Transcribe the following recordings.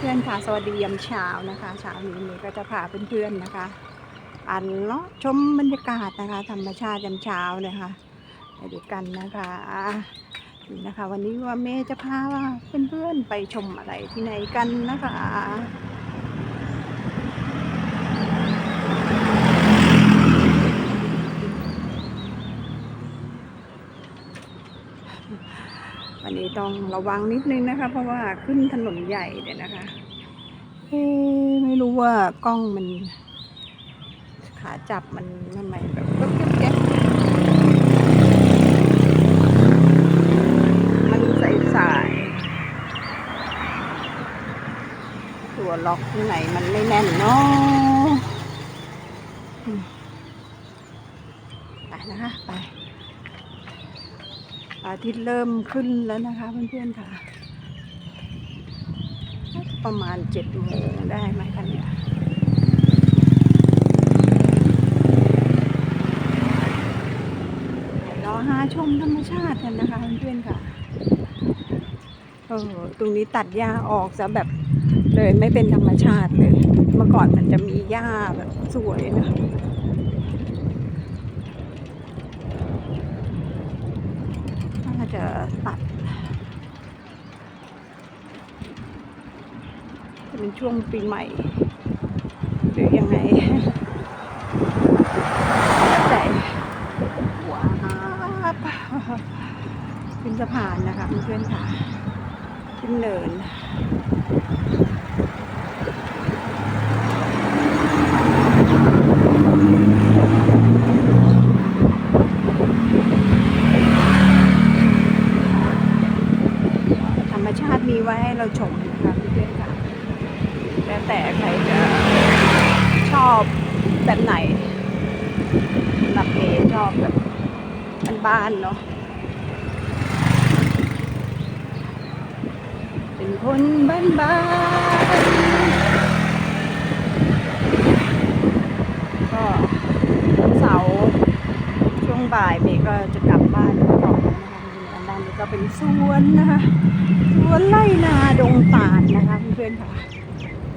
เพื่อนๆค่ะสวัสดียามเช้านะคะเช้านี้เมย์ก็จะพาเพื่อนๆนะคะอันเนาะชมบรรยากาศนะคะ ธรรมชาติยามเช้านะคะไปด้วยกันนะคะนี่นะคะ วันนี้ว่าเมย์จะพาว่าเพื่อนๆไปชมอะไรที่ไหนกันนะคะ ต้องระวังนิดนึงนะคะ เพราะว่าขึ้นถนนใหญ่เนี่ยนะคะเอ๊ไม่รู้ว่ากล้องมัน ขาจับมันทำไมแบบก็แก๊กๆมันใสสายๆตัวล็อกที่ไหนมันไม่แน่นเนาะอืมไปนะคะไป อาทิตย์เริ่มขึ้นแล้วนะคะเพื่อนๆค่ะ ประมาณเจ็ดโมงได้ไหมคะเนี่ยเดี๋ยวรอหาชมธรรมชาติกันนะคะเพื่อนๆค่ะเออตรงนี้ตัดหญ้าออกซะแบบเลยไม่เป็นธรรมชาติเลย เมื่อก่อนมันจะมีหญ้าแบบสวยนะ น่า จะตัด จะเป็นช่วงปีใหม่ หรือยังไงแล้วแต่ว้าบขึ้นสะพานนะคะเพื่อนๆค่ะขึ้นเนิน ธรร มีไว้ให้เราชมนะคะเพื่อนๆค่ะแล้วแต่ใครจะชอบแบบไหนสำหรับเอชอบแบบบ้านๆเนาะเป็นคนบ้านๆก็เสาร์ช่วงบ่ายเมย์ก็จะ เป็นสวนนะคะสวนไร่นาดงตาลนะคะเพื่อนๆค่ะ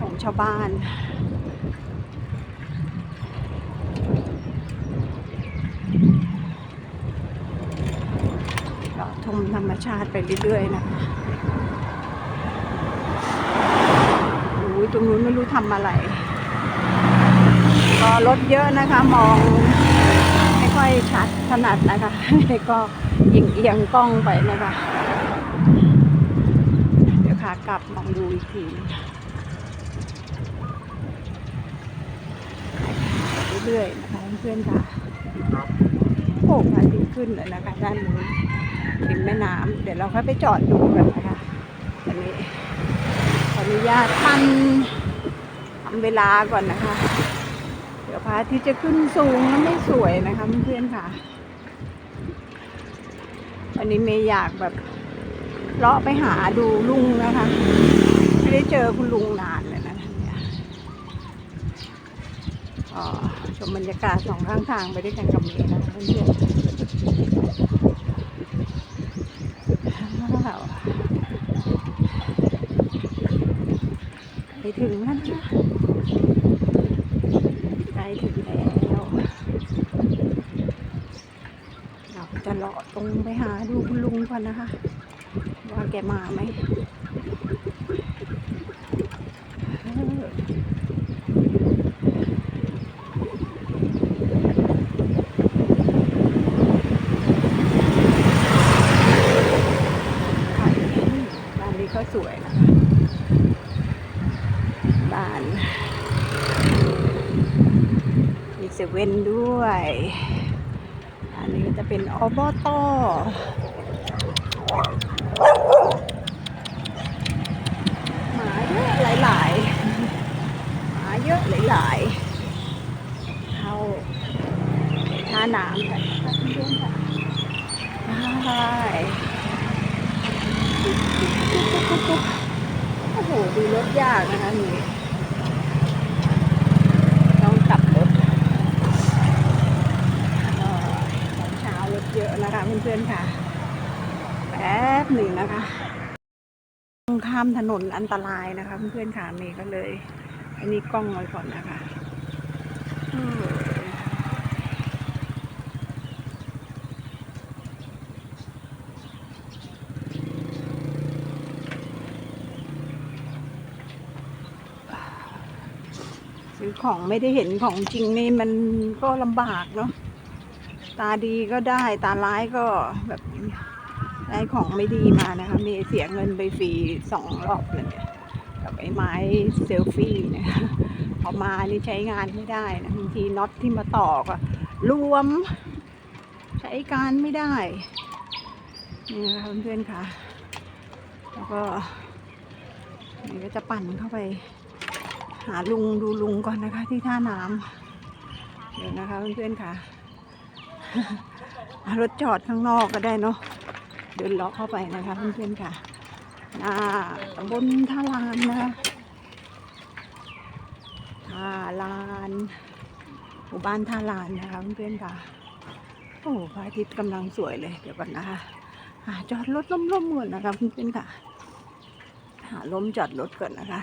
ของชาวบ้านก็ชมธรรมชาติไปเรื่อยๆนะคะโอ้ยตรงนู้นไม่รู้ทำอะไร ก็รถเยอะนะคะ มองไม่ค่อยชัดถนัดนะคะก็ ยิงเอียงกล้องไปนะคะ เดี๋ยวขากลับมองดูอีกทีเรื่อยๆนะคะเพื่อนๆค่ะโอ้พระอาทิตย์ขึ้นเลยนะคะ ด้านนู้นริมแม่น้ำเดี๋ยวเราค่อยไปจอดดูกันนะคะอันนี้ขออนุญาตทำทำเวลาก่อนนะคะ เดี๋ยวพระอาทิตย์จะขึ้นสูงแล้วไม่สวยนะคะเพื่อนๆค่ะ วันนี้เมย์อยากแบบเลาะไปหาดูลุงนะคะ ไม่ได้เจอคุณลุงนานเลยนะชมบรรยากาศสองข้างทางไปด้วยกันกับเมย์นะเพื่อนไปถึงแล้วนะใกล้ถึงแล้ว เราจะเลาะตรงไปหา ดูคุณลุงก่อนนะคะ ว่าแกมาไหมเออค่บ้านนี้ก็สวยนะคะบ้านมีเซเว่นด้วย เป็นอบตหมาเยอะหลายๆหมาเยอะหลายๆเข้าท่าน้ำกันนะคะเพื่อนๆค่ะใช่โอ้โหดูรถยากนะคะนี่ต้องกลับรถเอ่อตอนเช้ารถเย อะนะคะเพื่อนๆค่ะ แป๊บหนึ่งนะคะค่ามถนนอันตรายนะคะ เพื่อนๆค่ะเมย์ก็เลย อันนี้กล้องไว้ก่อนนะคะซื้อของไม่ได้เห็นของจริงนี่มันก็ลำบากเนาะ ตาดีก็ได้ตาร้ายก็แบบได้ของไม่ดีมานะคะมย์เสียเงินไปฟรีสองรอบเลยกับไอ้ไม้เซลฟี่นี่ยพอมานี่ใช้งานไม่ได้นะบางทีน็อตที่มาต่อก็รวม ใช้การไม่ได้ นี่นะคะเพื่อนๆค่ะ แล้วก็นี่ก็จะปั่นเข้าไป หาลุงดูลุงก่อนนะคะที่ท่าน้ำเดี๋ยวนะคะเพื่อนๆค่ะ รถจอดข้างนอกก็ได้เนาะเดินเลาะเข้าไปนะคะเพื่อนๆค่ะหน้าตำบลท่าลานนะคะท่าลานหมู่บ้านท่าลานนะคะเพื่อนๆค่ะโอ้พระอาทิตย์กำลังสวยเลยเดี๋ยวก่อนนะคะจอดรถล่มๆก่อนนะคะเพื่อนๆค่ะ หาล้มจอดรถก่อนนะคะ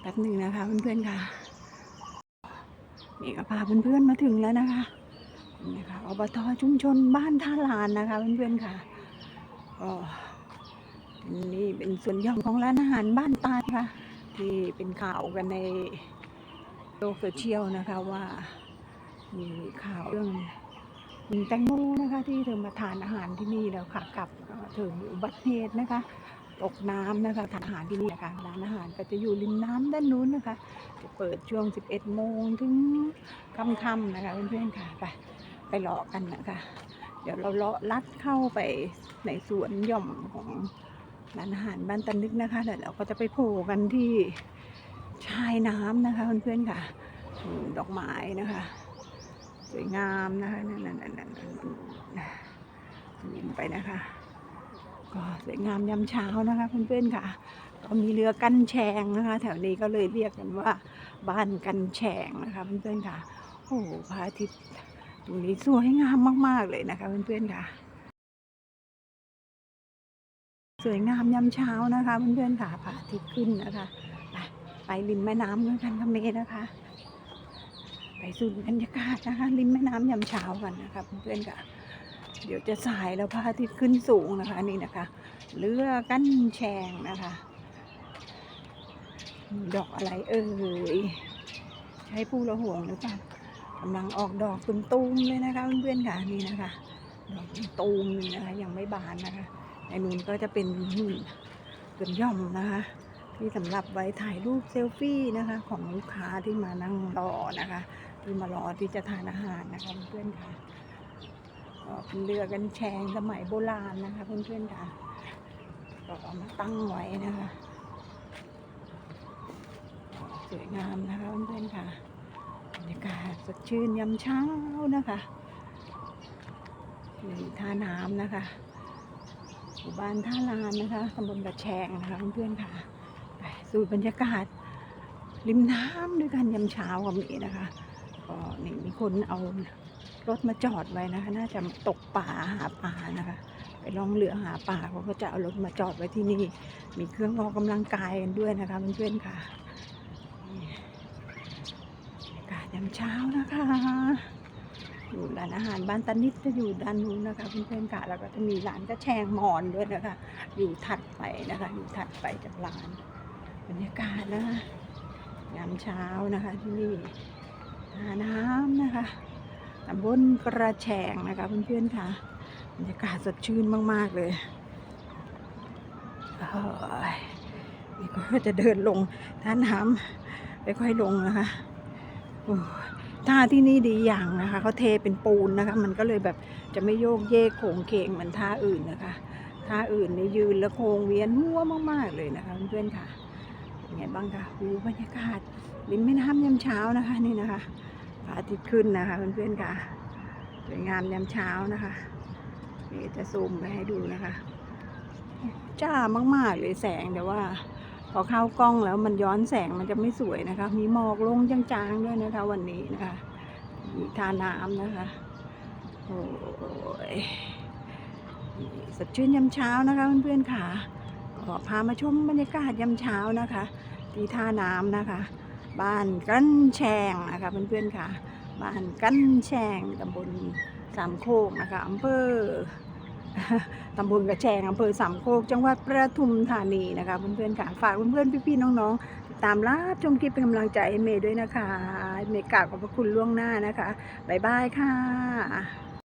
แป๊บหนึ่งนะคะเพื่อนๆค่ะ นี่ก็พาเพื่อนๆมาถึงแล้วนะคะนี่ค่ะอบตชุมชนบ้านท่าลานนะคะเพื่อนๆค่ะก็นี่เป็นส่วนย่อมของร้านอาหารบ้านตาลค่ะ ที่เป็นข่าวกันในโลกโซเชียลนะคะว่า มีข่าวเรื่องคุณแตงโมนะคะ ที่เธอมาทานอาหารที่นี่แล้วค่ะกลับเธอมีอุบัติเหตุนะคะ ตกน้ำนะคะทานอาหารที่นี่นะคะร้านอาหารก็จะอยู่ริมน้ำด้านนู้นนะคะ จะเปิดช่วง 11 โมงถึงค่ำๆนะคะเพื่อนๆค่ะไปไปรอกันนะคะ เดี๋ยวเราเลาะลัดเข้าไปในสวนหย่อมของร้านอาหารบ้านตันนึกนะคะเดี๋ยวเราก็จะไปโผล่กันที่ชายน้ำนะคะเพื่อนๆค่ะดอกไม้นะคะ สวยงามนะคะนั่นนั่นนั่นนั่นนั่นยินไปนะคะ ก็สวยงามยามเช้านะคะเพื่อนๆค่ะก็มีเรือกันแชงนะคะ แถวนี้ก็เลยเรียกกันว่าบ้านกันแชงนะคะเพื่อนๆค่ะ โอ้โหพระอาทิตย์ตรงนี้สวยงามมากๆเลยนะคะเพื่อนๆค่ะ สวยงามยามเช้านะคะเพื่อนๆค่ะพระอาทิตย์ขึ้นนะคะไปไปริมแม่น้ำกันค่ะเมนะคะ ไปสูดบรรยากาศนะคะริมแม่น้ำยามเช้ากันนะคะเพื่อนๆค่ะ เดี๋ยวจะสายแล้วพระอาทิตย์ขึ้นสูงนะคะนี่นะคะเรือกั้นแชงนะคะ ดอกอะไรเอ่ยใช้ผู้ละห่วงหรือเปล่ากำลังออกดอกตุมๆเลยนะคะเพื่อนๆค่ะนี่นะคะดอกตูมนี่นะคะยังไม่บานนะคะในนู้นก็จะเป็นนู่นส่วนย่อมนะคะที่สำหรับไว้ถ่ายรูปเซลฟี่นะคะ ของลูกค้าที่มานั่งรอนะคะที่มารอที่จะทานอาหารนะคะเพื่อนๆค่ะ เป็นเรือกันแชงสมัยโบราณนะคะ เพื่อนๆค่ะก็เอามาตั้งไว้นะคะ สวยงามนะคะ เพื่อนๆค่ะบรรยากาศสดชื่นยามเช้านะคะนี่ท่าน้ำนะคะหมู่บ้านท่าลานนะคะตำบลกระแชงนะคะเพื่อนๆค่ะไปสู่บรรยากาศริมน้ำด้วยกันยามเช้ากับมีนะคะ ก็นี่มีคนเอา รถมาจอดไว้นะคะ น่าจะตกป่าหาปลานะคะ ไปล่องเรือหาปลาเขาก็จะเอารถมาจอดไว้ที่นี่ มีเครื่องออกกำลังกายกันด้วยนะคะเพื่อนๆค่ะนี่บรรยากาศยามเช้านะคะ อยู่ร้านอาหารบ้านตานิดจะอยู่ด้านนู้นนะคะเพื่อนๆค่ะแล้วก็จะมีร้านกระแชงมอนด้วยนะคะ อยู่ถัดไปนะคะ อยู่ถัดไปจากร้านบรรยากาศนะคะยามเช้านะคะที่นี่ท่าน้ำนะคะ ตำบลกระแชงนะคะเพื่อนๆค่ะบรรยากาศสดชื่นมากๆเลยโอ้ยนี่ก็จะเดินลงท่าน้ำไปค่อยลงนะคะท่าที่นี่ดีอย่างนะคะเขาเทเป็นปูนนะคะ มันก็เลยแบบจะไม่โยกเยกโขงเคงเหมือนท่าอื่นนะคะท่าอื่นนี่ยืนแล้วโค้งเวียนหัวมาก ๆ เลยนะคะเพื่อนๆค่ะเป็นไงบ้างคะดูบรรยากาศริมแม่น้ำยามเช้านะคะนี่นะคะ พระอาทิตย์ขึ้นนะคะเพื่อนๆค่ะสวยงามยามเช้านะคะนี่จะซูมไปให้ดูนะคะ จ้ามากๆเลยแสงแต่ว่า พอเข้ากล้องแล้วมันย้อนแสงมันจะไม่สวยนะคะ มีหมอกลงจางๆด้วยนะคะ วันนี้นะคะมีทาน้ำนะคะโอ้ยสดชื่นยามเช้านะคะเพื่อนๆค่ะก็พามาชมบรรยากาศยามเช้านะคะ ที่ท่าน้ำนะคะ บ้านกั้นแชงนะคะเพื่อนๆค่ะ บ้านกั้นแชงตำบลสามโคกนะคะอำเภอตำบลกระแชงอำเภอสามโคก จังหวัดประทุมธานีนะคะเพื่อนๆค่ะฝากเพื่อนๆพี่ๆน้องๆติดตามรับชมคลิปเป็นกำลังใจให้เมย์ด้วยนะคะเมย์กราบขอบพระคุณล่วงหน้านะคะบ๊ายบายค่ะ